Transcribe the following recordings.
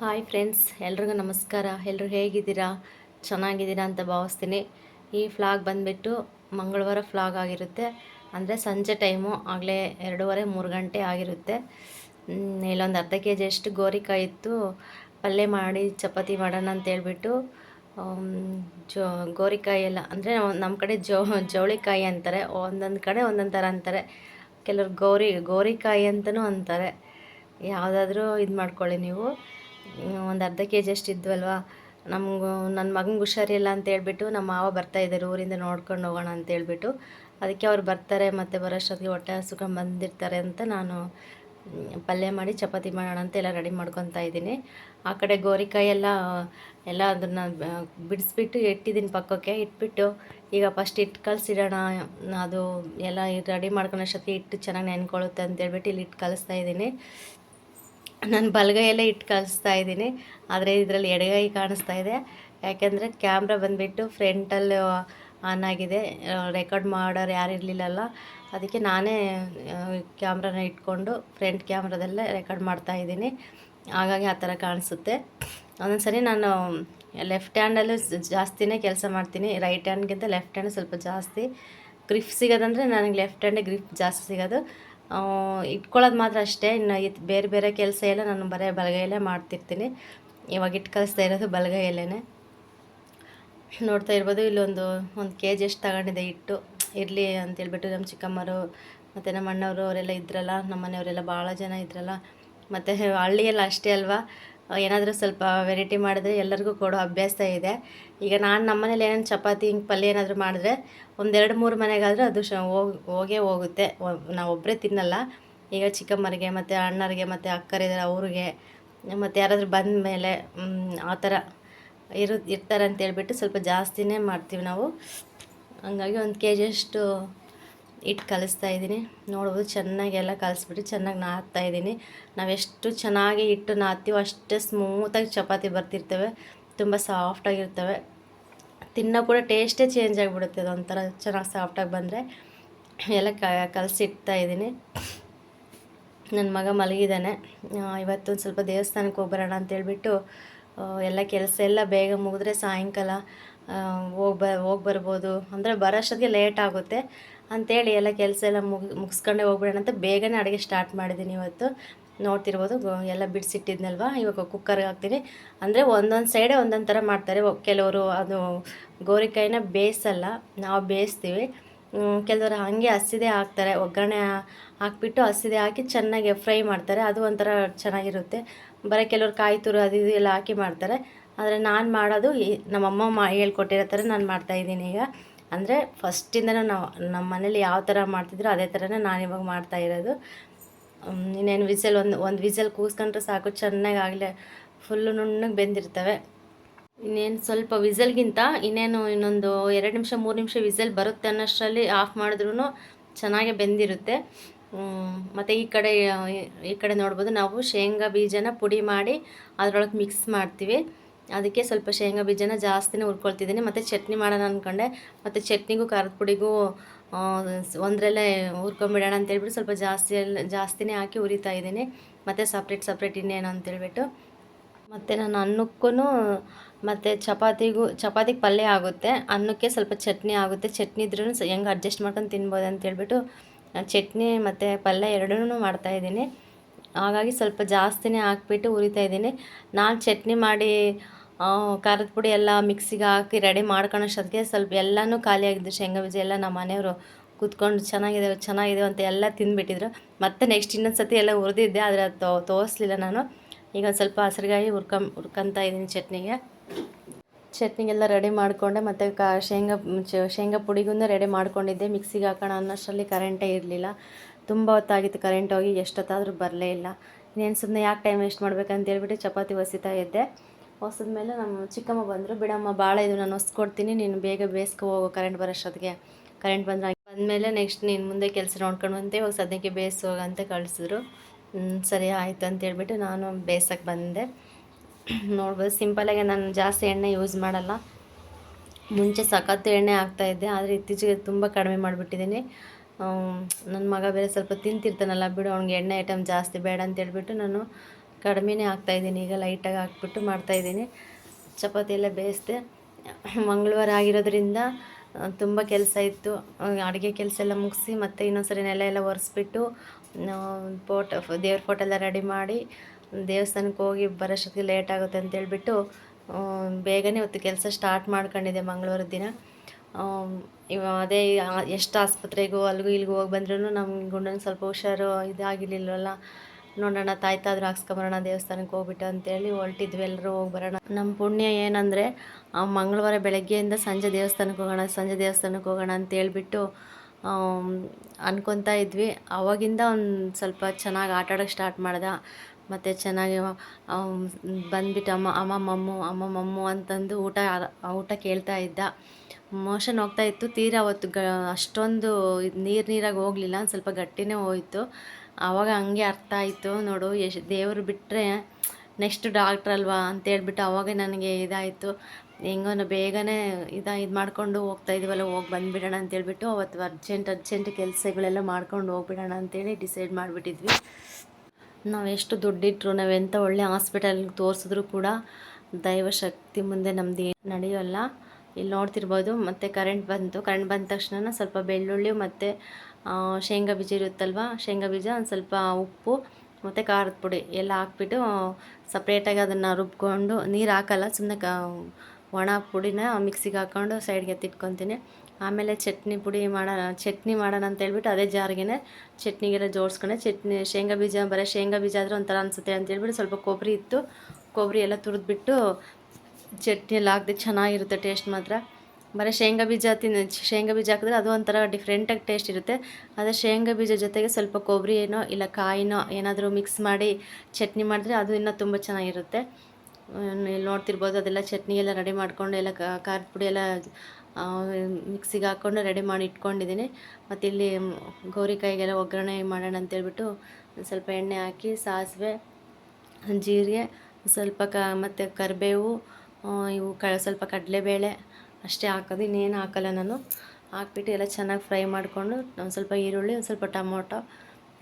Hi friends, ಎಲ್ರಿಗೂ ನಮಸ್ಕಾರ. ಎಲ್ಲರೂ ಹೇಗಿದ್ದೀರಾ? ಚೆನ್ನಾಗಿದ್ದೀರಾ ಅಂತ ಭಾವಿಸ್ತೀನಿ. ಈ ಫ್ಲಾಗ್ ಬಂದುಬಿಟ್ಟು ಮಂಗಳವಾರ ಫ್ಲಾಗ್ ಆಗಿರುತ್ತೆ. ಅಂದರೆ ಸಂಜೆ ಟೈಮು ಆಗಲೇ ಎರಡೂವರೆ, ಮೂರು ಗಂಟೆ ಆಗಿರುತ್ತೆ. ಇಲ್ಲೊಂದು ಅರ್ಧ ಕೆ ಜಿಯಷ್ಟು ಗೋರಿಕಾಯಿ ಇತ್ತು. ಪಲ್ಯ ಮಾಡಿ, ಚಪಾತಿ ಮಾಡೋಣ ಅಂತ ಹೇಳ್ಬಿಟ್ಟು ಜೋ, ಗೋರಿಕಾಯಿ ಎಲ್ಲ, ಅಂದರೆ ನಮ್ಮ ಕಡೆ ಜೋ ಜವಳಿಕಾಯಿ ಅಂತಾರೆ. ಒಂದೊಂದು ಕಡೆ ಒಂದೊಂದು ಥರ ಅಂತಾರೆ. ಕೆಲವ್ರು ಗೌರಿ, ಗೋರಿಕಾಯಿ ಅಂತಲೂ ಅಂತಾರೆ. ಯಾವುದಾದ್ರೂ ಇದು ಮಾಡ್ಕೊಳ್ಳಿ ನೀವು. ಒಂದು ಅರ್ಧ ಕೆ ಜಿ ಅಷ್ಟು ಇದ್ವಲ್ವ? ನಮಗೂ ನನ್ನ ಮಗಂಗೆ ಹುಷಾರಿಲ್ಲ ಅಂತ ಹೇಳ್ಬಿಟ್ಟು ನಮ್ಮ ಮಾವ ಬರ್ತಾ ಇದ್ದಾರೆ ಊರಿಂದ ನೋಡ್ಕೊಂಡು ಹೋಗೋಣ ಅಂತ ಹೇಳ್ಬಿಟ್ಟು. ಅದಕ್ಕೆ ಅವ್ರು ಬರ್ತಾರೆ ಮತ್ತು ಬರೋಷ್ಟೊತ್ತಿಗೆ ಹೊಟ್ಟೆ ಹಸ್ಕೊಂಡು ಬಂದಿರ್ತಾರೆ ಅಂತ ನಾನು ಪಲ್ಯ ಮಾಡಿ ಚಪಾತಿ ಮಾಡೋಣ ಅಂತ ಎಲ್ಲ ರೆಡಿ ಮಾಡ್ಕೊತಾ ಇದ್ದೀನಿ. ಆ ಕಡೆ ಗೋರಿಕಾಯಿ ಎಲ್ಲ ಎಲ್ಲ ಅದನ್ನು ಬಿಡಿಸ್ಬಿಟ್ಟು ಇಟ್ಟಿದ್ದೀನಿ ಪಕ್ಕಕ್ಕೆ. ಇಟ್ಬಿಟ್ಟು ಈಗ ಫಸ್ಟ್ ಇಟ್ಟು ಕಲಸಿಡೋಣ, ಅದು ಎಲ್ಲ ರೆಡಿ ಮಾಡ್ಕೊಳೋಷ್ಟೊತ್ತಿಗೆ ಇಟ್ಟು ಚೆನ್ನಾಗಿ ನೆನ್ಕೊಳ್ಳುತ್ತೆ ಅಂತ ಹೇಳ್ಬಿಟ್ಟು ಇಲ್ಲಿ ಇಟ್ಟು ಕಲಿಸ್ತಾ ಇದ್ದೀನಿ. ನಾನು ಬಲಗೈಯಲ್ಲೇ ಇಟ್ಟು ಕಲಿಸ್ತಾ ಇದ್ದೀನಿ. ಆದರೆ ಇದರಲ್ಲಿ ಎಡಗೈ ಕಾಣಿಸ್ತಾ ಇದೆ. ಯಾಕೆಂದರೆ ಕ್ಯಾಮ್ರಾ ಬಂದುಬಿಟ್ಟು ಫ್ರಂಟಲ್ಲಿ ಆನ್ ಆಗಿದೆ. ರೆಕಾರ್ಡ್ ಮಾಡೋರು ಯಾರು ಇರಲಿಲ್ಲಲ್ಲ. ಅದಕ್ಕೆ ನಾನೇ ಕ್ಯಾಮ್ರಾನ ಇಟ್ಕೊಂಡು ಫ್ರಂಟ್ ಕ್ಯಾಮ್ರಾದಲ್ಲೇ ರೆಕಾರ್ಡ್ ಮಾಡ್ತಾ ಇದ್ದೀನಿ. ಹಾಗಾಗಿ ಆ ಥರ ಕಾಣಿಸುತ್ತೆ. ಒಂದೊಂದು ಸರಿ ನಾನು ಲೆಫ್ಟ್ ಹ್ಯಾಂಡಲ್ಲೂ ಜಾಸ್ತಿನೇ ಕೆಲಸ ಮಾಡ್ತೀನಿ. ರೈಟ್ ಹ್ಯಾಂಡ್ಗಿಂತ ಲೆಫ್ಟ್ ಹ್ಯಾಂಡ್ ಸ್ವಲ್ಪ ಜಾಸ್ತಿ. ಗ್ರಿಫ್ ಸಿಗೋದಂದರೆ ನನಗೆ ಲೆಫ್ಟ್ ಹ್ಯಾಂಡೇ ಗ್ರಿಫ್ ಜಾಸ್ತಿ ಸಿಗೋದು. ಇಟ್ಕೊಳ್ಳೋದು ಮಾತ್ರ ಅಷ್ಟೇ. ಇನ್ನು ಇದು ಬೇರೆ ಬೇರೆ ಕೆಲಸ ಎಲ್ಲ ನಾನು ಬರೀ ಬಲಗೈಯಲ್ಲೇ ಮಾಡ್ತಿರ್ತೀನಿ. ಇವಾಗ ಇಟ್ಟು ಕಲಿಸ್ತಾ ಇರೋದು ಬಲಗೈಯಲ್ಲೇ ನೋಡ್ತಾ ಇರ್ಬೋದು, ಇಲ್ಲೊಂದು ಒಂದು ಕೆ ಜಿ ಎಷ್ಟು ತಗೊಂಡಿದೆ ಇಟ್ಟು ಇರಲಿ ಅಂತೇಳ್ಬಿಟ್ಟು ನಮ್ಮ ಚಿಕ್ಕಮ್ಮರು ಮತ್ತು ನಮ್ಮ ಅಣ್ಣವರು, ಅವರೆಲ್ಲ ಇದ್ರಲ್ಲ, ನಮ್ಮ ಮನೆಯವರೆಲ್ಲ ಭಾಳ ಜನ ಇದ್ರಲ್ಲ. ಮತ್ತು ಹಳ್ಳಿಯೆಲ್ಲ ಅಷ್ಟೇ ಅಲ್ವಾ? ಏನಾದರೂ ಸ್ವಲ್ಪ ವೆರೈಟಿ ಮಾಡಿದ್ರೆ ಎಲ್ಲರಿಗೂ ಕೊಡೋ ಅಭ್ಯಾಸ ಇದೆ. ಈಗ ನಾನು ನಮ್ಮ ಮನೇಲಿ ಏನೇನು ಚಪಾತಿ, ಹಿಂಗೆ ಪಲ್ಯ ಏನಾದರೂ ಮಾಡಿದ್ರೆ ಒಂದೆರಡು ಮೂರು ಮನೆಗಾದರೂ ಅದು ಶ, ಹೋಗ್, ಹೋಗೇ ಹೋಗುತ್ತೆ. ನಾವು ಒಬ್ಬರೇ ತಿನ್ನಲ್ಲ. ಈಗ ಚಿಕ್ಕಮ್ಮರಿಗೆ ಮತ್ತು ಅಣ್ಣರಿಗೆ ಮತ್ತು ಅಕ್ಕರಿದ್ದಾರೆ, ಅವ್ರಿಗೆ ಮತ್ತು ಯಾರಾದರೂ ಬಂದ ಮೇಲೆ ಆ ಥರ ಇರು ಇರ್ತಾರೆ ಅಂತ ಹೇಳ್ಬಿಟ್ಟು ಸ್ವಲ್ಪ ಜಾಸ್ತಿನೇ ಮಾಡ್ತೀವಿ ನಾವು. ಹಂಗಾಗಿ ಒಂದು ಕೆ ಜಿಯಷ್ಟು ಇಟ್ಟು ಕಲಿಸ್ತಾ ಇದ್ದೀನಿ. ನೋಡ್ಬೋದು ಚೆನ್ನಾಗಿ ಎಲ್ಲ ಕಲಿಸ್ಬಿಟ್ಟು ಚೆನ್ನಾಗಿ ನಾದ್ತಾ ಇದ್ದೀನಿ. ನಾವೆಷ್ಟು ಚೆನ್ನಾಗಿ ಇಟ್ಟು ನಾದ್ತೀವೋ ಅಷ್ಟೇ ಸ್ಮೂತಾಗಿ ಚಪಾತಿ ಬರ್ತಿರ್ತವೆ. ತುಂಬ ಸಾಫ್ಟಾಗಿರ್ತವೆ ತಿನ್ನೋ ಕೂಡ ಟೇಸ್ಟೇ ಚೇಂಜ್ ಆಗಿಬಿಡುತ್ತೆ ಅದೊಂಥರ ಚೆನ್ನಾಗಿ ಸಾಫ್ಟಾಗಿ ಬಂದರೆ. ಎಲ್ಲ ಕ ಕಲಸಿಡ್ತಾ ಇದ್ದೀನಿ. ನನ್ನ ಮಗ ಮಲಗಿದ್ದಾನೆ. ಇವತ್ತೊಂದು ಸ್ವಲ್ಪ ದೇವಸ್ಥಾನಕ್ಕೆ ಹೋಗ್ಬರೋಣ ಅಂತೇಳ್ಬಿಟ್ಟು ಎಲ್ಲ ಕೆಲಸ ಎಲ್ಲ ಬೇಗ ಮುಗಿದ್ರೆ ಸಾಯಂಕಾಲ ಹೋಗ್ಬ ಹೋಗಿ ಬರ್ಬೋದು ಅಂದರೆ ಬರೋಷ್ಟೊತ್ತಿಗೆ ಲೇಟ್ ಆಗುತ್ತೆ. ಅಂಥೇಳಿ ಎಲ್ಲ ಕೆಲಸ ಎಲ್ಲ ಮುಗಿ, ಮುಗಿಸ್ಕೊಂಡೆ ಹೋಗ್ಬಿಡೋಣ ಅಂತ ಬೇಗನೆ ಅಡುಗೆ ಸ್ಟಾರ್ಟ್ ಮಾಡಿದ್ದೀನಿ ಇವತ್ತು. ನೋಡ್ತಿರ್ಬೋದು ಎಲ್ಲ ಬಿಡಿಸಿಟ್ಟಿದ್ನಲ್ವ? ಇವಾಗ ಕುಕ್ಕರ್ಗೆ ಹಾಕ್ತೀನಿ. ಅಂದರೆ ಒಂದೊಂದು ಸೈಡೆ ಒಂದೊಂದು ಥರ ಮಾಡ್ತಾರೆ. ಕೆಲವರು ಅದು ಗೋರಿಕಾಯಿನ ಬೇಯಿಸಲ್ಲ, ನಾವು ಬೇಯಿಸ್ತೀವಿ. ಕೆಲವರು ಹಾಗೆ ಹಸಿದೆ ಹಾಕ್ತಾರೆ. ಒಗ್ಗರಣೆ ಹಾಕ್ಬಿಟ್ಟು ಹಸಿದೆ ಹಾಕಿ ಚೆನ್ನಾಗಿ ಫ್ರೈ ಮಾಡ್ತಾರೆ. ಅದು ಒಂಥರ ಚೆನ್ನಾಗಿರುತ್ತೆ. ಬರೀ ಕೆಲವರು ಕಾಯಿ ತುರು ಅದು ಇದು ಎಲ್ಲ ಹಾಕಿ ಮಾಡ್ತಾರೆ. ಆದರೆ ನಾನು ಮಾಡೋದು ನಮ್ಮಮ್ಮ ಮಾ, ಹೇಳ್ಕೊಟ್ಟಿರೋ ಥರ ನಾನು ಮಾಡ್ತಾಯಿದ್ದೀನಿ ಈಗ. ಅಂದರೆ ಫಸ್ಟಿಂದನೂ ನಾವು ನಮ್ಮ ಮನೇಲಿ ಯಾವ ಥರ ಮಾಡ್ತಿದ್ರು ಅದೇ ಥರನೇ ನಾನು ಇವಾಗ ಮಾಡ್ತಾ ಇರೋದು. ಇನ್ನೇನು ವಿಸಲ್ ಒಂದು ಒಂದು ವಿಸಲ್ ಕೂಸ್ಕೊಂಡ್ರೆ ಸಾಕು ಚೆನ್ನಾಗಿ ಆಗಲೇ ಫುಲ್ಲು ನುಣ್ಣಗೆ ಬೆಂದಿರ್ತವೆ. ಇನ್ನೇನು ಸ್ವಲ್ಪ ವಿಸಲ್ಗಿಂತ ಇನ್ನೇನು ಇನ್ನೊಂದು ಎರಡು ನಿಮಿಷ, ಮೂರು ನಿಮಿಷ ವಿಸಲ್ ಬರುತ್ತೆ ಅನ್ನೋಷ್ಟರಲ್ಲಿ ಆಫ್ ಮಾಡಿದ್ರೂ ಚೆನ್ನಾಗೆ ಬೆಂದಿರುತ್ತೆ. ಮತ್ತು ಈ ಕಡೆ ಈ ಕಡೆ ನೋಡ್ಬೋದು ನಾವು ಶೇಂಗಾ ಬೀಜನ ಪುಡಿ ಮಾಡಿ ಅದರೊಳಗೆ ಮಿಕ್ಸ್ ಮಾಡ್ತೀವಿ. ಅದಕ್ಕೆ ಸ್ವಲ್ಪ ಶೇಂಗಾ ಬೀಜನ ಜಾಸ್ತಿನೇ ಹುರ್ಕೊಳ್ತಿದ್ದೀನಿ. ಮತ್ತು ಚಟ್ನಿ ಮಾಡೋಣ ಅಂದ್ಕೊಂಡೆ ಮತ್ತು ಚಟ್ನಿಗೂ ಖಾರದ ಪುಡಿಗೂ ಒಂದರಲ್ಲೇ ಹುರ್ಕೊಂಬಿಡೋಣ ಅಂತೇಳ್ಬಿಟ್ಟು ಸ್ವಲ್ಪ ಜಾಸ್ತಿ ಜಾಸ್ತಿನೇ ಹಾಕಿ ಹುರಿತಾ ಇದ್ದೀನಿ. ಮತ್ತು ಸಪ್ರೇಟ್ ಸಪ್ರೇಟ್ ಇನ್ನೇನು ಅಂತೇಳ್ಬಿಟ್ಟು. ಮತ್ತು ನಾನು ಅನ್ನಕ್ಕೂ ಮತ್ತು ಚಪಾತಿಗೂ, ಚಪಾತಿಗೆ ಪಲ್ಯ ಆಗುತ್ತೆ. ಅನ್ನಕ್ಕೆ ಸ್ವಲ್ಪ ಚಟ್ನಿ ಆಗುತ್ತೆ. ಚಟ್ನಿ ಇದ್ರೂ ಹೆಂಗೆ ಅಡ್ಜಸ್ಟ್ ಮಾಡ್ಕೊಂಡು ತಿನ್ಬೋದು ಅಂತೇಳ್ಬಿಟ್ಟು ಚಟ್ನಿ ಮತ್ತು ಪಲ್ಯ ಎರಡೂ ಮಾಡ್ತಾಯಿದ್ದೀನಿ ಹಾಗಾಗಿ ಸ್ವಲ್ಪ ಜಾಸ್ತಿನೇ ಹಾಕ್ಬಿಟ್ಟು ಹುರಿತಾ ಇದ್ದೀನಿ. ನಾನು ಚಟ್ನಿ ಮಾಡಿ ಖಾರದ ಪುಡಿ ಎಲ್ಲ ಮಿಕ್ಸಿಗೆ ಹಾಕಿ ರೆಡಿ ಮಾಡ್ಕೊಳೋಷ್ಟೊತ್ತಿಗೆ ಸ್ವಲ್ಪ ಎಲ್ಲನೂ ಖಾಲಿಯಾಗಿದ್ದು ಶೇಂಗಾ ಬೀಜ ಎಲ್ಲ ನಮ್ಮ ಮನೆಯವರು ಕೂತ್ಕೊಂಡು ಚೆನ್ನಾಗಿದೆ ಚೆನ್ನಾಗಿದೆ ಅಂತ ಎಲ್ಲ ತಿಂದುಬಿಟ್ಟಿದ್ರು. ಮತ್ತೆ ನೆಕ್ಸ್ಟ್ ಇನ್ನೊಂದು ಸತಿ ಎಲ್ಲ ಹುರಿದಿದ್ದೆ, ಆದರೆ ಅದು ತೋ, ತೋರಿಸ್ಲಿಲ್ಲ ನಾನು. ಈಗ ಒಂದು ಸ್ವಲ್ಪ ಹಸಿರುಗಾಯಿ ಹುರ್ಕಂ, ಹುರ್ಕೊಂತ ಇದ್ದೀನಿ ಚಟ್ನಿಗೆ. ಚಟ್ನಿಗೆಲ್ಲ ರೆಡಿ ಮಾಡಿಕೊಂಡೆ, ಮತ್ತು ಕಾ, ಶೇಂಗಾ ಶೇಂಗಾ ಪುಡಿಗೂ ರೆಡಿ ಮಾಡ್ಕೊಂಡಿದ್ದೆ. ಮಿಕ್ಸಿಗೆ ಹಾಕೋಣ ಅನ್ನೋಷ್ಟರಲ್ಲಿ ಕರೆಂಟೇ ಇರಲಿಲ್ಲ. ತುಂಬ ಹೊತ್ತಾಗಿತ್ತು ಕರೆಂಟ್ ಹೋಗಿ, ಎಷ್ಟೊತ್ತಾದರೂ ಬರಲೇ ಇಲ್ಲ. ಇನ್ನೇನು ಸುಮ್ಮನೆ ಯಾಕೆ ಟೈಮ್ ವೇಸ್ಟ್ ಮಾಡ್ಬೇಕಂತ ಹೇಳ್ಬಿಟ್ಟು ಚಪಾತಿ ಹೊಸಿತಾ ಇದ್ದೆ. ಹೊಸದ್ಮೇಲೆ ನಮ್ಮ ಚಿಕ್ಕಮ್ಮ ಬಂದರು, ಬಿಡಮ್ಮ ಭಾಳ ಇದು ನಾನು ಹೊಸ್ಕೊಡ್ತೀನಿ ನೀನು ಬೇಗ ಬೇಸ್ಗೆ ಹೋಗೋ ಕರೆಂಟ್ ಬರೋಷ್ಟೊತ್ತಿಗೆ ಕರೆಂಟ್ ಬಂದ್ರೆ ಬಂದಮೇಲೆ ನೆಕ್ಸ್ಟ್ ನೀನು ಮುಂದೆ ಕೆಲಸ ನೋಡ್ಕೊಂಡು ಅಂತ ಇವಾಗ ಸದ್ಯಕ್ಕೆ ಬೇಸ್ ಹೋಗಂತ ಕಳಿಸಿದ್ರು. ಸರಿ ಆಯಿತು ಅಂತ ಹೇಳ್ಬಿಟ್ಟು ನಾನು ಬೇಸಕ್ಕೆ ಬಂದೆ. ನೋಡ್ಬೋದು ಸಿಂಪಲಾಗಿ ನಾನು ಜಾಸ್ತಿ ಎಣ್ಣೆ ಯೂಸ್ ಮಾಡಲ್ಲ. ಮುಂಚೆ ಸಖತ್ತು ಎಣ್ಣೆ ಹಾಕ್ತಾಯಿದ್ದೆ ಆದರೆ ಇತ್ತೀಚೆಗೆ ತುಂಬ ಕಡಿಮೆ ಮಾಡಿಬಿಟ್ಟಿದ್ದೀನಿ. ನನ್ನ ಮಗ ಬೇರೆ ಸ್ವಲ್ಪ ತಿಂತಿರ್ತಾನಲ್ಲ, ಬಿಡು, ಅವ್ನಿಗೆ ಎಣ್ಣೆ ಐಟಮ್ ಜಾಸ್ತಿ ಬೇಡ ಅಂತ ಹೇಳ್ಬಿಟ್ಟು ನಾನು ಕಡಿಮೆನೇ ಹಾಕ್ತಾಯಿದ್ದೀನಿ ಈಗ ಲೈಟಾಗಿ ಹಾಕ್ಬಿಟ್ಟು ಮಾಡ್ತಾಯಿದ್ದೀನಿ ಚಪಾತಿ ಎಲ್ಲ ಬೇಯಿಸ್ದೆ. ಮಂಗಳವಾರ ಆಗಿರೋದ್ರಿಂದ ತುಂಬ ಕೆಲಸ ಇತ್ತು. ಅಡುಗೆ ಕೆಲಸ ಎಲ್ಲ ಮುಗಿಸಿ ಮತ್ತು ಇನ್ನೊಂದ್ಸರಿ ನೆಲ ಎಲ್ಲ ಒರೆಸ್ಬಿಟ್ಟು ಫೋಟೋ ದೇವ್ರ ಫೋಟೋ ಎಲ್ಲ ರೆಡಿ ಮಾಡಿ, ದೇವಸ್ಥಾನಕ್ಕೆ ಹೋಗಿ ಬರೋಷ್ಟೊತ್ತಿಗೆ ಲೇಟ್ ಆಗುತ್ತೆ ಅಂತೇಳ್ಬಿಟ್ಟು ಬೇಗನೆ ಇವತ್ತು ಕೆಲಸ ಸ್ಟಾರ್ಟ್ ಮಾಡ್ಕೊಂಡಿದ್ದೆ ಮಂಗಳವಾರ ದಿನ. ಇವ, ಅದೇ ಎಷ್ಟು ಆಸ್ಪತ್ರೆಗೂ ಅಲ್ಲಿಗೂ ಇಲ್ಲಿಗೂ ಹೋಗಿ ಬಂದ್ರೂ ನಮ್ಮ ಗುಂಡನ ಸ್ವಲ್ಪ ಹುಷಾರು ಇದಾಗಿರ್ಲಿಲ್ವಲ್ಲ. ನೋಡೋಣ, ತಾಯ್ತಾದ್ರೂ ಹಾಕ್ಸ್ಕೊಂಬರೋಣ, ದೇವಸ್ಥಾನಕ್ಕೆ ಹೋಗ್ಬಿಟ್ಟು ಅಂತೇಳಿ ಹೊರಟಿದ್ವಿ ಎಲ್ಲರೂ ಹೋಗಿ ಬರೋಣ. ನಮ್ಮ ಪುಣ್ಯ ಏನಂದರೆ ಮಂಗಳವಾರ ಬೆಳಗ್ಗೆಯಿಂದ ಸಂಜೆ ದೇವಸ್ಥಾನಕ್ಕೆ ಹೋಗೋಣ, ಸಂಜೆ ದೇವಸ್ಥಾನಕ್ಕೆ ಹೋಗೋಣ ಅಂತ ಹೇಳ್ಬಿಟ್ಟು ಅನ್ಕೊತಾ ಇದ್ವಿ. ಅವಾಗಿಂದ ಒಂದು ಸ್ವಲ್ಪ ಚೆನ್ನಾಗಿ ಆಟ ಆಡೋಕ್ಕೆ ಸ್ಟಾರ್ಟ್ ಮಾಡ್ದ. ಮತ್ತು ಚೆನ್ನಾಗಿ ಬಂದ್ಬಿಟ್ಟು ಅಮ್ಮ ಅಮ್ಮ, ಮಮ್ಮು ಅಮ್ಮ, ಮಮ್ಮು ಅಂತಂದು ಊಟ ಊಟ ಕೇಳ್ತಾ ಇದ್ದ. ಮೋಷನ್ ಹೋಗ್ತಾ ಇತ್ತು, ತೀರಾ ಅವತ್ತು ಅಷ್ಟೊಂದು ನೀರು ನೀರಾಗಿ ಹೋಗಲಿಲ್ಲ ಸ್ವಲ್ಪ ಗಟ್ಟಿನೇ ಹೋಯಿತು. ಆವಾಗ ಹಂಗೆ ಅರ್ಥ ಆಯಿತು. ನೋಡು ಎಷ್ಟು ದೇವರು ಬಿಟ್ಟರೆ ನೆಕ್ಸ್ಟ್ ಡಾಕ್ಟ್ರ್ ಅಲ್ವಾ ಅಂತೇಳ್ಬಿಟ್ಟು ಅವಾಗ ನನಗೆ ಇದಾಯಿತು. ಹೆಂಗೋ ಬೇಗನೆ ಇದು ಇದು ಮಾಡ್ಕೊಂಡು ಹೋಗ್ತಾ ಇದೀವಲ್ಲ, ಹೋಗಿ ಬಂದುಬಿಡೋಣ ಅಂತೇಳ್ಬಿಟ್ಟು ಅವತ್ತು ಅರ್ಜೆಂಟ್ ಅರ್ಜೆಂಟ್ ಕೆಲಸಗಳೆಲ್ಲ ಮಾಡ್ಕೊಂಡು ಹೋಗ್ಬಿಡೋಣ ಅಂತೇಳಿ ಡಿಸೈಡ್ ಮಾಡಿಬಿಟ್ಟಿದ್ವಿ. ನಾವು ಎಷ್ಟು ದುಡ್ಡಿಟ್ರು ನಾವೆಂಥ ಒಳ್ಳೆ ಹಾಸ್ಪಿಟಲ್ಗೆ ತೋರಿಸಿದ್ರು ಕೂಡ ದೈವಶಕ್ತಿ ಮುಂದೆ ಏನು ನಡೆಯೋಲ್ಲ. ಇಲ್ಲಿ ನೋಡ್ತಿರ್ಬೋದು. ಮತ್ತು ಕರೆಂಟ್ ಬಂತು. ಕರೆಂಟ್ ಬಂದ ತಕ್ಷಣ ಸ್ವಲ್ಪ ಬೆಳ್ಳುಳ್ಳಿ ಮತ್ತು ಶೇಂಗಾ ಬೀಜ ಇರುತ್ತಲ್ವ? ಶೇಂಗಾ ಬೀಜ, ಒಂದು ಸ್ವಲ್ಪ ಉಪ್ಪು, ಮತ್ತು ಖಾರದ ಪುಡಿ ಎಲ್ಲ ಹಾಕ್ಬಿಟ್ಟು ಸಪ್ರೇಟಾಗಿ ಅದನ್ನು ರುಬ್ಕೊಂಡು ನೀರು ಹಾಕಲ್ಲ ಸುಮ್ಮನೆ ಕ, ಒಣ ಪುಡಿನ ಮಿಕ್ಸಿಗೆ ಹಾಕ್ಕೊಂಡು ಸೈಡ್ಗೆ ಎತ್ತಿಟ್ಕೊತೀನಿ. ಆಮೇಲೆ ಚಟ್ನಿ ಪುಡಿ ಮಾಡೋಣ ಚಟ್ನಿ ಮಾಡೋಣ ಅಂತ ಹೇಳ್ಬಿಟ್ಟು ಅದೇ ಜಾರಿಗೆ ಚಟ್ನಿಗೆಲ್ಲ ಜೋಡಿಸ್ಕೊಂಡೆ. ಚಟ್ನಿ, ಶೇಂಗಾ ಬೀಜ, ಬರೀ ಶೇಂಗಾ ಬೀಜ ಆದರೆ ಒಂಥರ ಅನಿಸುತ್ತೆ ಅಂತ ಹೇಳ್ಬಿಟ್ಟು ಸ್ವಲ್ಪ ಕೊಬ್ಬರಿ ಇತ್ತು. ಕೊಬ್ಬರಿ ಎಲ್ಲ ತುರಿದ್ಬಿಟ್ಟು ಚಟ್ನಿ ಎಲ್ಲ ಹಾಕ್ದೆ ಚೆನ್ನಾಗಿರುತ್ತೆ ಟೇಸ್ಟ್ ಮಾತ್ರ. ಬರೀ ಶೇಂಗಾ ಬೀಜ ತಿನ್ನ ಶೇಂಗಾ ಬೀಜ ಹಾಕಿದ್ರೆ ಅದು ಒಂಥರ ಡಿಫ್ರೆಂಟಾಗಿ ಟೇಸ್ಟ್ ಇರುತ್ತೆ. ಅದೇ ಶೇಂಗಾ ಬೀಜ ಜೊತೆಗೆ ಸ್ವಲ್ಪ ಕೊಬ್ಬರಿ ಏನೋ ಇಲ್ಲ ಕಾಯಿನೋ ಏನಾದರೂ ಮಿಕ್ಸ್ ಮಾಡಿ ಚಟ್ನಿ ಮಾಡಿದ್ರೆ ಅದು ಇನ್ನೂ ತುಂಬ ಚೆನ್ನಾಗಿರುತ್ತೆ. ಇಲ್ಲಿ ನೋಡ್ತಿರ್ಬೋದು ಅದೆಲ್ಲ ಚಟ್ನಿ ಎಲ್ಲ ರೆಡಿ ಮಾಡ್ಕೊಂಡು ಎಲ್ಲ ಖಾರದ ಪುಡಿ ಎಲ್ಲ ಮಿಕ್ಸಿಗೆ ಹಾಕ್ಕೊಂಡು ರೆಡಿ ಮಾಡಿ ಇಟ್ಕೊಂಡಿದ್ದೀನಿ. ಮತ್ತು ಇಲ್ಲಿ ಗೌರಿಕಾಯಿಗೆಲ್ಲ ಒಗ್ಗರಣೆ ಮಾಡೋಣ ಅಂತೇಳ್ಬಿಟ್ಟು ಸ್ವಲ್ಪ ಎಣ್ಣೆ ಹಾಕಿ, ಸಾಸಿವೆ, ಜೀರಿಗೆ, ಸ್ವಲ್ಪ ಕ, ಮತ್ತು ಕರಿಬೇವು ಇವು ಕ, ಸ್ವಲ್ಪ ಕಡಲೆಬೇಳೆ ಅಷ್ಟೇ ಹಾಕೋದು, ಇನ್ನೇನು ಹಾಕಲ್ಲ ನಾನು. ಹಾಕ್ಬಿಟ್ಟು ಎಲ್ಲ ಚೆನ್ನಾಗಿ ಫ್ರೈ ಮಾಡಿಕೊಂಡು, ಒಂದು ಸ್ವಲ್ಪ ಈರುಳ್ಳಿ, ಒಂದು ಸ್ವಲ್ಪ ಟೊಮೊಟೊ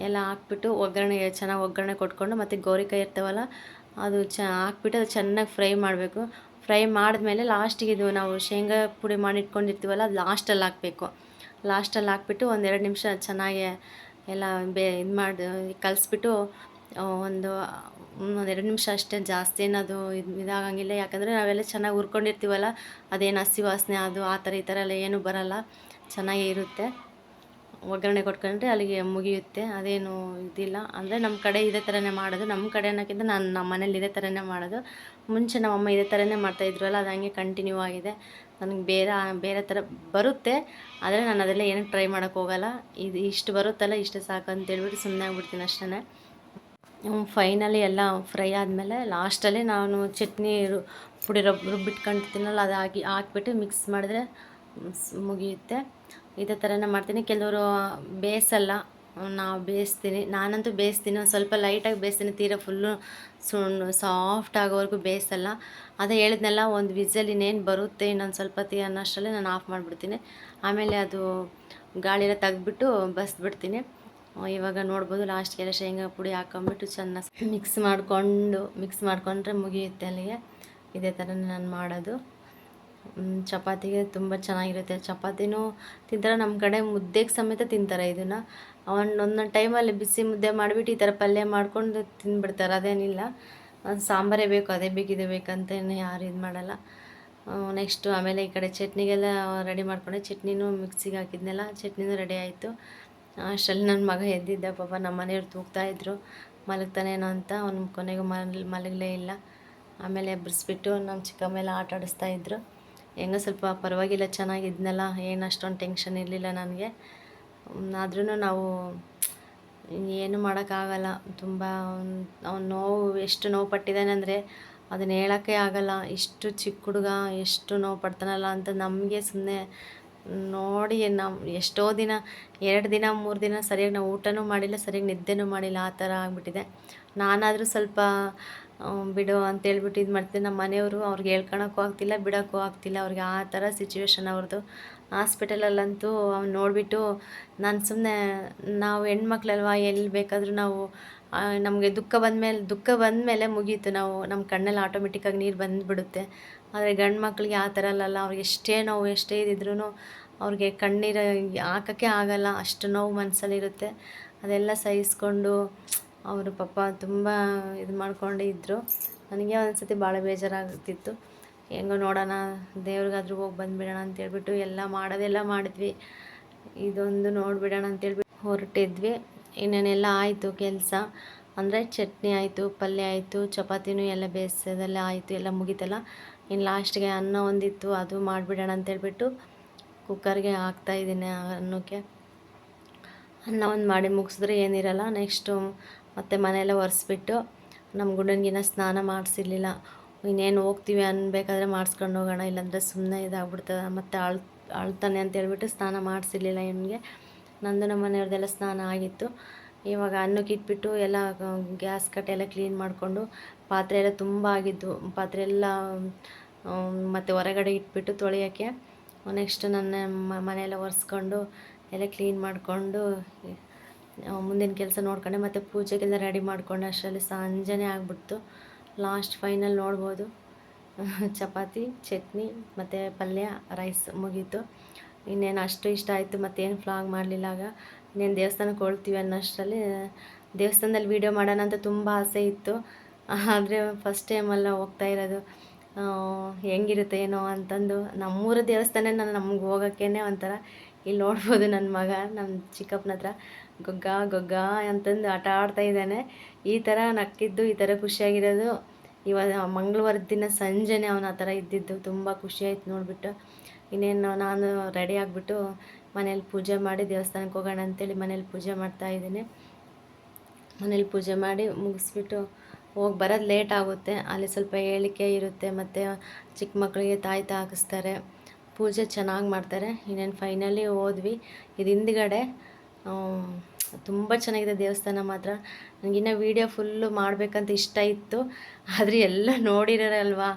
ಎಲ್ಲ ಹಾಕ್ಬಿಟ್ಟು ಒಗ್ಗರಣೆ, ಚೆನ್ನಾಗಿ ಒಗ್ಗರಣೆ ಕೊಟ್ಕೊಂಡು, ಮತ್ತು ಗೋರಿಕಾಯಿ ಇರ್ತಾವಲ್ಲ, ಅದು ಚ, ಹಾಕ್ಬಿಟ್ಟು ಅದು ಚೆನ್ನಾಗಿ ಫ್ರೈ ಮಾಡಬೇಕು. ಫ್ರೈ ಮಾಡಿದ್ಮೇಲೆ ಲಾಸ್ಟಿಗೆ ಇದು ನಾವು ಶೇಂಗಾ ಪುಡಿ ಮಾಡಿ ಇಟ್ಕೊಂಡಿರ್ತೀವಲ್ಲ, ಅದು ಲಾಸ್ಟಲ್ಲಿ ಹಾಕಬೇಕು. ಲಾಸ್ಟಲ್ಲಿ ಹಾಕ್ಬಿಟ್ಟು ಒಂದೆರಡು ನಿಮಿಷ ಚೆನ್ನಾಗಿ ಎಲ್ಲ ಬೇ, ಇದು ಮಾಡಿ ಕಲಿಸ್ಬಿಟ್ಟು ಒಂದು ಒಂದು ಎರಡು ನಿಮಿಷ ಅಷ್ಟೇ ಜಾಸ್ತಿ ಏನದು ಇದು, ಇದಾಗಂಗಿಲ್ಲ. ಯಾಕಂದರೆ ನಾವೆಲ್ಲ ಚೆನ್ನಾಗಿ ಹುರ್ಕೊಂಡಿರ್ತೀವಲ್ಲ ಅದೇನು ಹಸಿ ವಾಸನೆ ಅದು ಆ ಥರ ಈ ಥರ ಎಲ್ಲ ಏನೂ ಬರಲ್ಲ. ಚೆನ್ನಾಗೇ ಇರುತ್ತೆ. ಒಗ್ಗರಣೆ ಕೊಟ್ಕೊಂಡ್ರೆ ಅಲ್ಲಿಗೆ ಮುಗಿಯುತ್ತೆ. ಅದೇನು ಇದಿಲ್ಲ. ಅಂದರೆ ನಮ್ಮ ಕಡೆ ಇದೇ ಥರನೇ ಮಾಡೋದು. ನಮ್ಮ ಕಡೆ ಅನ್ನೋಕ್ಕಿಂತ ನಾನು ನಮ್ಮ ಮನೇಲಿ ಇದೇ ಥರನೇ ಮಾಡೋದು. ಮುಂಚೆ ನಮ್ಮಮ್ಮ ಇದೇ ಥರನೇ ಮಾಡ್ತಾಯಿದ್ರಲ್ಲ ಅದು ಹಂಗೆ ಕಂಟಿನ್ಯೂ ಆಗಿದೆ. ನನಗೆ ಬೇರೆ ಬೇರೆ ಥರ ಬರುತ್ತೆ. ಆದರೆ ನಾನು ಅದೆಲ್ಲ ಏನಕ್ಕೆ ಟ್ರೈ ಮಾಡೋಕ್ಕೋಗಲ್ಲ ಇದು ಇಷ್ಟು ಬರುತ್ತಲ್ಲ, ಇಷ್ಟು ಸಾಕು ಅಂತೇಳ್ಬಿಟ್ಟು ಸುಮ್ಮನೆ ಆಗ್ಬಿಡ್ತೀನಿ ಅಷ್ಟೇ ಫೈನಲಿ ಎಲ್ಲ ಫ್ರೈ ಆದಮೇಲೆ ಲಾಸ್ಟಲ್ಲಿ ನಾನು ಚಟ್ನಿ ರು, ಪುಡಿ ರಬ್ ರುಬ್ಬಿಟ್ಕೊಂಡಿರ್ತೀನಲ್ಲ ಅದು ಹಾಕಿ ಹಾಕ್ಬಿಟ್ಟು ಮಿಕ್ಸ್ ಮಾಡಿದ್ರೆ ಮುಗಿಯುತ್ತೆ. ಇದೇ ಥರನೇ ಮಾಡ್ತೀನಿ. ಕೆಲವರು ಬೇಯಿಸಲ್ಲ ನಾವು ಬೇಯಿಸ್ತೀನಿ ನಾನಂತೂ ಬೇಯಿಸ್ತೀನಿ ಒಂದು ಸ್ವಲ್ಪ ಲೈಟಾಗಿ ಬೇಯಿಸ್ತೀನಿ ತೀರಾ ಫುಲ್ಲು ಸುಣ್ಣು ಸಾಫ್ಟ್ ಆಗೋವರೆಗೂ ಬೇಯಿಸಲ್ಲ ಅದೇ ಹೇಳಿದ್ನೆಲ್ಲ, ಒಂದು ವಿಸಲ್ ಇನ್ನೇನು ಬರುತ್ತೆ ಇನ್ನೊಂದು ಸ್ವಲ್ಪ ತೀ ಅನ್ನೋಷ್ಟರಲ್ಲಿ ನಾನು ಆಫ್ ಮಾಡಿಬಿಡ್ತೀನಿ. ಆಮೇಲೆ ಅದು ಗಾಳಿಯೆಲ್ಲ ತೆಗೆದ್ಬಿಟ್ಟು ಬಸ್ಬಿಡ್ತೀನಿ. ಇವಾಗ ನೋಡ್ಬೋದು ಲಾಸ್ಟ್ಗೆಲ್ಲ ಶೇಂಗಾ ಪುಡಿ ಹಾಕೊಂಬಿಟ್ಟು ಚೆನ್ನಾಗಿ ಮಿಕ್ಸ್ ಮಾಡಿಕೊಂಡು ಮಿಕ್ಸ್ ಮಾಡಿಕೊಂಡ್ರೆ ಮುಗಿಯುತ್ತೆ ಅಲ್ಲಿಗೆ. ಇದೇ ಥರ ನಾನು ಮಾಡೋದು. ಚಪಾತಿಗೆ ತುಂಬ ಚೆನ್ನಾಗಿರುತ್ತೆ. ಚಪಾತಿನೂ ತಿಂತಾರೆ ನಮ್ಮ ಕಡೆ ಮುದ್ದೆಗೆ ಸಮೇತ ತಿಂತಾರೆ ಇದನ್ನು. ಒಂದು ಒಂದೊಂದು ಟೈಮಲ್ಲಿ ಬಿಸಿ ಮುದ್ದೆ ಮಾಡಿಬಿಟ್ಟು ಈ ಥರ ಪಲ್ಯ ಮಾಡ್ಕೊಂಡು ತಿಂದ್ಬಿಡ್ತಾರೆ ಅದೇನಿಲ್ಲ. ಸಾಂಬಾರೇ ಬೇಕು, ಅದೇ ಬೇಕಿದೆ ಬೇಕಂತ ಯಾರು ಇದು ಮಾಡಲ್ಲ. ನೆಕ್ಸ್ಟು ಆಮೇಲೆ ಈ ಕಡೆ ಚಟ್ನಿಗೆಲ್ಲ ರೆಡಿ ಮಾಡ್ಕೊಂಡೆ. ಚಟ್ನಿನೂ ಮಿಕ್ಸಿಗೆ ಹಾಕಿದ್ನೆಲ್ಲ, ಚಟ್ನಿನೂ ರೆಡಿ ಆಯಿತು. ಅಷ್ಟರಲ್ಲಿ ನನ್ನ ಮಗ ಎದ್ದಿದ್ದ, ಪಾಪ ನಮ್ಮ ಮನೆಯವ್ರು ತೂಗ್ತಾ ಇದ್ರು. ಮಲಗ್ತಾನೇನೋ ಅಂತ ಅವ್ನು ಕೊನೆಗೂ ಮಲ್, ಮಲಗಲೇ ಇಲ್ಲ. ಆಮೇಲೆ ಎಬ್ಬರಿಸ್ಬಿಟ್ಟು ನಮ್ಮ ಚಿಕ್ಕಮ್ಮೆಲ್ಲ ಆಟ ಆಡಿಸ್ತಾ ಇದ್ರು. ಹೆಂಗೋ ಸ್ವಲ್ಪ ಪರವಾಗಿಲ್ಲ, ಚೆನ್ನಾಗಿದ್ನಲ್ಲ, ಏನು ಅಷ್ಟೊಂದು ಟೆನ್ಷನ್ ಇರಲಿಲ್ಲ ನನಗೆ. ಆದ್ರೂ ನಾವು ಏನು ಮಾಡೋಕ್ಕಾಗಲ್ಲ. ತುಂಬ ಅವ್ನು ನೋವು, ಎಷ್ಟು ನೋವು ಪಟ್ಟಿದ್ದಾನೆ ಅಂದರೆ ಅದನ್ನ ಹೇಳೋಕ್ಕೆ ಆಗಲ್ಲ. ಇಷ್ಟು ಚಿಕ್ಕ ಹುಡುಗ, ಎಷ್ಟು ನೋವು ಪಡ್ತಾನಲ್ಲ ಅಂತ ನಮಗೆ ಸುಮ್ಮನೆ ನೋಡಿ, ನಾವು ಎಷ್ಟೋ ದಿನ, ಎರಡು ದಿನ, ಮೂರು ದಿನ ಸರಿಯಾಗಿ ನಾವು ಊಟನೂ ಮಾಡಿಲ್ಲ, ಸರಿಯಾಗಿ ನಿದ್ದೆನೂ ಮಾಡಿಲ್ಲ, ಆ ಥರ ಆಗಿಬಿಟ್ಟಿದೆ. ನಾನಾದರೂ ಸ್ವಲ್ಪ ಬಿಡು ಅಂತೇಳ್ಬಿಟ್ಟು ಇದು ಮಾಡ್ತೀನಿ ನಮ್ಮ ಮನೆಯವರು ಅವ್ರಿಗೆ ಹೇಳ್ಕೊಳಕ್ಕೂ ಆಗ್ತಿಲ್ಲ, ಬಿಡೋಕ್ಕೂ ಆಗ್ತಿಲ್ಲ. ಅವ್ರಿಗೆ ಆ ಥರ ಸಿಚುವೇಶನ್ ಅವ್ರದ್ದು ಹಾಸ್ಪಿಟಲಲ್ಲಂತೂ ಅವ್ನು ನೋಡಿಬಿಟ್ಟು ನಾನು ಸುಮ್ಮನೆ ನಾವು ಹೆಣ್ಮಕ್ಳಲ್ವಾ ಎಲ್ಲಿ ಬೇಕಾದರೂ ನಾವು ನಮಗೆ ದುಃಖ ಬಂದಮೇಲೆ ದುಃಖ ಬಂದಮೇಲೆ ಮುಗೀತು. ನಾವು ನಮ್ಮ ಕಣ್ಣಲ್ಲಿ ಆಟೋಮೆಟಿಕ್ಕಾಗಿ ನೀರು ಬಂದುಬಿಡುತ್ತೆ. ಆದರೆ ಗಂಡು ಮಕ್ಳಿಗೆ ಆ ಥರ ಅಲ್ಲಲ್ಲ ಅವ್ರಿಗೆ ಎಷ್ಟೇ ನೋವು, ಎಷ್ಟೇ ಇದ್ದಿದ್ರು ಅವ್ರಿಗೆ ಕಣ್ಣೀರು ಹಾಕೋಕ್ಕೆ ಆಗಲ್ಲ. ಅಷ್ಟು ನೋವು ಮನಸ್ಸಲ್ಲಿರುತ್ತೆ ಅದೆಲ್ಲ ಸಹಿಸ್ಕೊಂಡು ಅವರು ಪಾಪ ತುಂಬ ಇದು ಮಾಡ್ಕೊಂಡು ಇದ್ದರು ನನಗೆ ಒಂದ್ಸತಿ ಭಾಳ ಬೇಜಾರಾಗ್ತಿತ್ತು. ಹೆಂಗೋ ನೋಡೋಣ, ದೇವ್ರಿಗಾದ್ರೂ ಹೋಗಿ ಬಂದುಬಿಡೋಣ ಅಂತೇಳ್ಬಿಟ್ಟು ಎಲ್ಲ ಮಾಡೋದೆಲ್ಲ ಮಾಡಿದ್ವಿ. ಇದೊಂದು ನೋಡಿಬಿಡೋಣ ಅಂತೇಳ್ಬಿಟ್ಟು ಹೊರಟಿದ್ವಿ. ಇನ್ನೇನೆಲ್ಲ ಆಯಿತು ಕೆಲಸ? ಅಂದರೆ ಚಟ್ನಿ ಆಯಿತು, ಪಲ್ಯ ಆಯಿತು, ಚಪಾತಿನೂ ಎಲ್ಲ ಬೇಯಿಸೋದೆಲ್ಲ ಆಯಿತು, ಎಲ್ಲ ಮುಗಿತಲ್ಲ? ಇನ್ನು ಲಾಸ್ಟ್ಗೆ ಅನ್ನ ಒಂದಿತ್ತು, ಅದು ಮಾಡಿಬಿಡೋಣ ಅಂತೇಳ್ಬಿಟ್ಟು ಕುಕ್ಕರ್ಗೆ ಹಾಕ್ತಾಯಿದ್ದೀನಿ ಅನ್ನಕ್ಕೆ. ಅನ್ನ ಒಂದು ಮಾಡಿ ಮುಗಿಸಿದ್ರೆ ಏನಿರಲ್ಲ, ನೆಕ್ಸ್ಟು ಮತ್ತೆ ಮನೆಯೆಲ್ಲ ಒರೆಸ್ಬಿಟ್ಟು ನಮ್ಮ ಗುಡನ್ಗಿನ ಸ್ನಾನ ಮಾಡಿಸಿರ್ಲಿಲ್ಲ. ಇನ್ನೇನು ಹೋಗ್ತೀವಿ ಅನ್ಬೇಕಾದ್ರೆ ಮಾಡಿಸ್ಕೊಂಡು ಹೋಗೋಣ, ಇಲ್ಲಾಂದರೆ ಸುಮ್ಮನೆ ಇದಾಗ್ಬಿಡ್ತದೆ, ಮತ್ತು ಅಳ್, ಅಳ್ತಾನೆ ಅಂತ ಹೇಳ್ಬಿಟ್ಟು ಸ್ನಾನ ಮಾಡಿಸಿರ್ಲಿಲ್ಲ ಇವನಿಗೆ ನಂದು ನಮ್ಮ ಮನೆಯವ್ರದ್ದೆಲ್ಲ ಸ್ನಾನ ಆಗಿತ್ತು. ಇವಾಗ ಅನ್ನಕ್ಕೆ ಇಟ್ಬಿಟ್ಟು ಎಲ್ಲ ಗ್ಯಾಸ್ ಕಟ್ಟೆಲ್ಲ ಕ್ಲೀನ್ ಮಾಡಿಕೊಂಡು ಪಾತ್ರೆ ಎಲ್ಲ ತುಂಬ ಆಗಿದ್ದು, ಪಾತ್ರೆ ಎಲ್ಲ ಮತ್ತು ಹೊರಗಡೆ ಇಟ್ಬಿಟ್ಟು ತೊಳೆಯೋಕ್ಕೆ ನೆಕ್ಸ್ಟ್ ನನ್ನ ಮನೆಯೆಲ್ಲ ಒರೆಸ್ಕೊಂಡು ಎಲ್ಲ ಕ್ಲೀನ್ ಮಾಡಿಕೊಂಡು ಮುಂದಿನ ಕೆಲಸ ನೋಡ್ಕೊಂಡೆ. ಮತ್ತು ಪೂಜೆಗೆಲ್ಲ ರೆಡಿ ಮಾಡಿಕೊಂಡೆ ಅಷ್ಟರಲ್ಲಿ. ಸಂಜೆನೇ ಆಗಿಬಿಡ್ತು. ಲಾಸ್ಟ್ ಫೈನಲ್ ನೋಡ್ಬೋದು. ಚಪಾತಿ, ಚಟ್ನಿ, ಮತ್ತು ಪಲ್ಯ, ರೈಸ್ ಮುಗೀತು. ಇನ್ನೇನು ಅಷ್ಟು ಇಷ್ಟ ಆಯಿತು, ಮತ್ತೇನು ಫ್ಲಾಗ್ ಮಾಡಲಿಲ್ಲ ಆಗ. ಇನ್ನೇನು ದೇವಸ್ಥಾನಕ್ಕೆ ಹೊಳ್ತೀವಿ ಅನ್ನೋಷ್ಟರಲ್ಲಿ, ದೇವಸ್ಥಾನದಲ್ಲಿ ವೀಡಿಯೋ ಮಾಡೋಣ ಅಂತ ತುಂಬ ಆಸೆ ಇತ್ತು. ಆದರೆ ಫಸ್ಟ್ ಟೈಮಲ್ಲ ಹೋಗ್ತಾ ಇರೋದು. ಹೆಂಗಿರುತ್ತೆ ಏನೋ ಅಂತಂದು. ನಮ್ಮೂರ ದೇವಸ್ಥಾನ ನಾನು ನಮ್ಗೆ ಹೋಗೋಕ್ಕೇ ಒಂಥರ. ಇಲ್ಲಿ ನೋಡ್ಬೋದು ನನ್ನ ಮಗ ನಮ್ಮ ಚಿಕ್ಕಪ್ಪನ ಹತ್ರ. ಗೊಗ್ಗ ಗೊಗ್ಗ ಅಂತಂದು ಆಟ ಆಡ್ತಾ ಇದ್ದಾನೆ. ಈ ಥರ ನಕ್ಕಿದ್ದು, ಈ ಥರ ಖುಷಿಯಾಗಿರೋದು. ಇವಾಗ ಮಂಗಳವಾರದ ದಿನ ಸಂಜೆನೇ ಅವನು ಆ ಥರ ಇದ್ದಿದ್ದು. ತುಂಬ ಖುಷಿ ಆಯ್ತು ನೋಡಿಬಿಟ್ಟು. ಇನ್ನೇನು ನಾನು ರೆಡಿ ಆಗಿಬಿಟ್ಟು ಮನೇಲಿ ಪೂಜೆ ಮಾಡಿ ದೇವಸ್ಥಾನಕ್ಕೆ ಹೋಗೋಣ ಅಂತೇಳಿ ಮನೇಲಿ ಪೂಜೆ ಮಾಡ್ತಾ ಇದ್ದೀನಿ. ಮನೇಲಿ ಪೂಜೆ ಮಾಡಿ ಮುಗಿಸ್ಬಿಟ್ಟು ಹೋಗಿ ಬರೋದು ಲೇಟ್ ಆಗುತ್ತೆ. ಅಲ್ಲಿ ಸ್ವಲ್ಪ ಹೇಳಿಕೆ ಇರುತ್ತೆ ಮತ್ತು ಚಿಕ್ಕ ಮಕ್ಕಳಿಗೆ ತಾಯಿ ಹಾಕಿಸ್ತಾರೆ ಪೂಜೆ ಚೆನ್ನಾಗಿ ಮಾಡ್ತಾರೆ. ಇನ್ನೇನು ಫೈನಲಿ ಹೋದ್ವಿ. ಇದು ಹಿಂದ್ಗಡೆ ತುಂಬ ಚೆನ್ನಾಗಿದೆ ದೇವಸ್ಥಾನ ಮಾತ್ರ. ನನಗಿನ್ನ ವೀಡಿಯೋ ಫುಲ್ಲು ಮಾಡಬೇಕಂತ ಇಷ್ಟ ಇತ್ತು. ಆದರೆ ಎಲ್ಲ ನೋಡಿರೋರಲ್ವಾ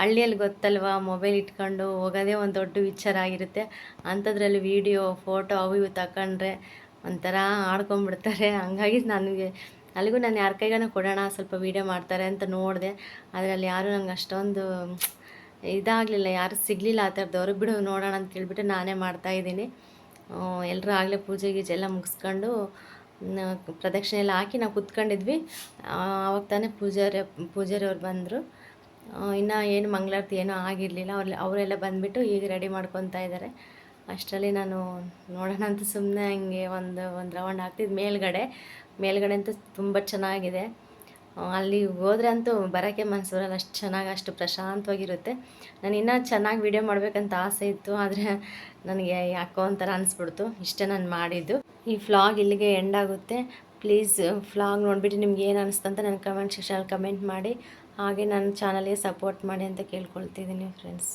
ಹಳ್ಳಿಯಲ್ಲಿ ಗೊತ್ತಲ್ವಾ? ಮೊಬೈಲ್ ಇಟ್ಕೊಂಡು ಹೋಗೋದೇ ಒಂದು ದೊಡ್ಡ ವಿಚಾರ ಆಗಿರುತ್ತೆ. ಅಂಥದ್ರಲ್ಲಿ ವೀಡಿಯೋ ಫೋಟೋ ಅವು ಇವು ತಗೊಂಡ್ರೆ ಒಂಥರ ಆಡ್ಕೊಂಬಿಡ್ತಾರೆ ಹಂಗಾಗಿ ನನಗೆ, ಅಲ್ಲಿಗೂ ನಾನು ಯಾರ ಕೈಗಾನ ಕೊಡೋಣ, ಸ್ವಲ್ಪ ವೀಡಿಯೋ ಮಾಡ್ತಾರೆ ಅಂತ ನೋಡಿದೆ. ಅದರಲ್ಲಿ ಯಾರೂ ನಂಗೆ ಅಷ್ಟೊಂದು ಇದಾಗಲಿಲ್ಲ, ಯಾರು ಸಿಗಲಿಲ್ಲ ಆ ಥರದವರು ಬಿಡು, ನೋಡೋಣ ಅಂತ ಹೇಳ್ಬಿಟ್ಟು ನಾನೇ ಮಾಡ್ತಾಯಿದ್ದೀನಿ ಎಲ್ಲರೂ ಆಗಲೇ ಪೂಜೆ ಗೀಜೆ ಎಲ್ಲ ಮುಗಿಸ್ಕೊಂಡು ಪ್ರದಕ್ಷಿಣೆ ಎಲ್ಲ ಹಾಕಿ ನಾವು ಕುತ್ಕೊಂಡಿದ್ವಿ. ಆವಾಗ ತಾನೇ ಪೂಜಾರಿ ಪೂಜಾರಿಯವ್ರು ಬಂದರು. ಇನ್ನು ಏನು ಮಂಗಳಾರತಿ ಏನೂ ಆಗಿರಲಿಲ್ಲ. ಅವ್ರಲ್ಲಿ ಅವರೆಲ್ಲ ಬಂದುಬಿಟ್ಟು ಈಗ ರೆಡಿ ಮಾಡ್ಕೊತಾ ಇದ್ದಾರೆ ಅಷ್ಟರಲ್ಲಿ ನಾನು ನೋಡೋಣ ಅಂತ ಸುಮ್ಮನೆ ಹಂಗೆ ಒಂದು ಒಂದು ರೌಂಡ್ ಹಾಕ್ತಿದ್ದು ಮೇಲ್ಗಡೆ. ಮೇಲ್ಗಡೆ ಅಂತೂ ತುಂಬ ಚೆನ್ನಾಗಿದೆ. ಅಲ್ಲಿ ಹೋದ್ರೆ ಅಂತೂ ಬರೋಕ್ಕೆ ಮನಸ್ಸು ಬರಲ್ಲ ಅಷ್ಟು ಚೆನ್ನಾಗಿ, ಅಷ್ಟು ಪ್ರಶಾಂತವಾಗಿರುತ್ತೆ. ನಾನು ಇನ್ನೂ ಚೆನ್ನಾಗಿ ವೀಡಿಯೋ ಮಾಡಬೇಕಂತ ಆಸೆ ಇತ್ತು, ಆದರೆ ನನಗೆ ಯಾಕೋ ಒಂಥರ ಅನಿಸ್ಬಿಡ್ತು. ಇಷ್ಟೇ ನಾನು ಮಾಡಿದ್ದು. ಈ ಫ್ಲಾಗ್ ಇಲ್ಲಿಗೆ ಎಂಡ್ ಆಗುತ್ತೆ. ಪ್ಲೀಸ್ ಫ್ಲಾಗ್ ನೋಡಿಬಿಟ್ಟು ನಿಮ್ಗೆ ಏನು ಅನಿಸ್ತಂತ ನನ್ನ ಕಮೆಂಟ್ ಸೆಕ್ಷನಲ್ಲಿ ಕಮೆಂಟ್ ಮಾಡಿ. ಹಾಗೆ ನನ್ನ ಚಾನಲ್ಗೆ ಸಪೋರ್ಟ್ ಮಾಡಿ ಅಂತ ಕೇಳ್ಕೊಳ್ತಿದ್ದೀನಿ ಫ್ರೆಂಡ್ಸ್